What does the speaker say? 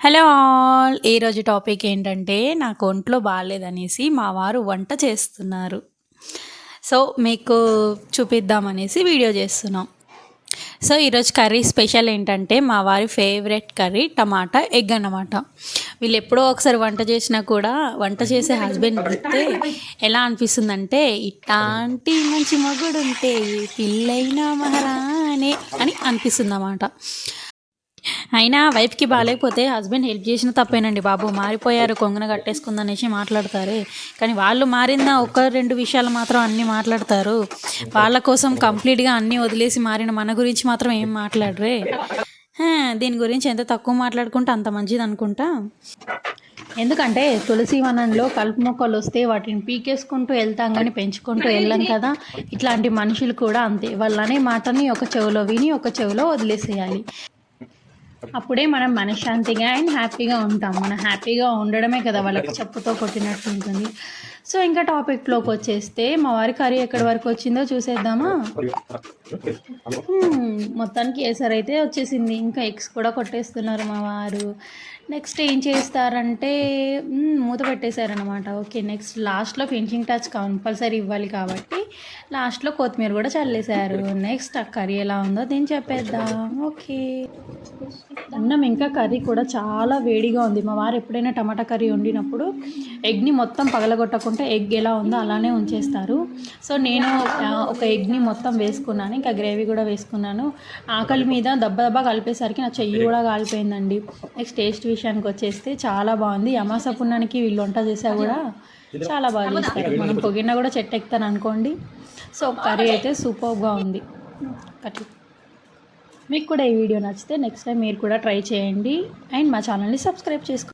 Hello all. ఈరోజు topic ఏంటంటే నాకు ఒంట్లో బాగాలేదనేసి మా వారు వంట చేస్తున్నారు. సో మీకు చూపిద్దామనేసి వీడియో చేస్తున్నాం. సో ఈరోజు కర్రీ స్పెషల్ ఏంటంటే మా వారి ఫేవరెట్ కర్రీ టమాటా ఎగ్ అన్నమాట. వీళ్ళు ఎప్పుడో ఒకసారి వంట చేసినా కూడా వంట చేసే హస్బెండ్ చూస్తే ఎలా అనిపిస్తుందంటే ఇట్లాంటి మంచి మగుడు ఉంటే పిల్లైనా మహారాణే అని అనిపిస్తుంది అన్నమాట అయినా వైఫ్కి బాగాలేకపోతే హస్బెండ్ హెల్ప్ చేసిన తప్పేనండి బాబు. మారిపోయారు కొంగన కట్టేసుకుందనేసి మాట్లాడతారే. కానీ వాళ్ళు మారిన ఒక రెండు విషయాలు మాత్రం అన్నీ మాట్లాడతారు. వాళ్ళ కోసం కంప్లీట్గా అన్నీ వదిలేసి మారిన మన గురించి మాత్రం ఏం మాట్లాడరే? దీని గురించి ఎంత తక్కువ మాట్లాడుకుంటే అంత మంచిది అనుకుంటా? ఎందుకంటే తులసి వనంలో కలుపు మొక్కలు వస్తే వాటిని పీకేసుకుంటూ వెళ్తాం కానీ పెంచుకుంటూ వెళ్ళాం కదా. ఇట్లాంటి మనుషులు కూడా అంతే. వాళ్ళనే మాటని ఒక చెవిలో విని ఒక చెవిలో వదిలేసేయాలి. అప్పుడే మనం మనశ్శాంతిగా అండ్ హ్యాపీగా ఉంటాం. మనం హ్యాపీగా ఉండడమే కదా వాళ్ళకి చెప్పుతో కొట్టినట్టు ఉంటుంది. సో ఇంకా టాపిక్లోకి వచ్చేస్తే మా వారి కర్రీ ఎక్కడి వరకు వచ్చిందో చూసేద్దామా? మొత్తానికి ఏసర్ అయితే వచ్చేసింది. ఇంకా ఎగ్స్ కూడా కొట్టేస్తున్నారు మా వారు. నెక్స్ట్ ఏం చేస్తారంటే మూత పెట్టేశారనమాట ఓకే నెక్స్ట్ లాస్ట్లో ఫినిషింగ్ టచ్ కంపల్సరీ ఇవ్వాలి కాబట్టి లాస్ట్లో కొత్తిమీర కూడా చల్లేశారు. నెక్స్ట్ ఆ కర్రీ ఎలా ఉందో దీన్ని చెప్పేద్దాం. ఓకే అన్నం ఇంకా కర్రీ కూడా చాలా వేడిగా ఉంది. మా వారు ఎప్పుడైనా టమాటా కర్రీ వండినప్పుడు ఎగ్ని మొత్తం పగలగొట్టకుండా ఎగ్ ఎలా ఉందో అలానే ఉంచేస్తారు. సో నేను ఒక ఎగ్ని మొత్తం వేసుకున్నాను. ఇంకా గ్రేవీ కూడా వేసుకున్నాను. ఆకలి మీద దెబ్బ దెబ్బ కలిపేసరికి నా చెయ్యి కూడా కాలిపోయిందండి. నెక్స్ట్ టేస్ట్ విషయానికి వచ్చేస్తే చాలా బాగుంది. అమాస పున్నానికి వీళ్ళు వంట చేసా కూడా చాలా బాగా చేస్తారు. మనం పొగిన కూడా చెట్టు ఎక్కుతాను అనుకోండి. సో కర్రీ అయితే సూపర్గా ఉంది. కట్ మీకు కూడా ఈ వీడియో నచ్చితే నెక్స్ట్ టైం మీరు కూడా ట్రై చేయండి. అండ్ మా ఛానల్ని సబ్స్క్రైబ్ చేసుకోండి.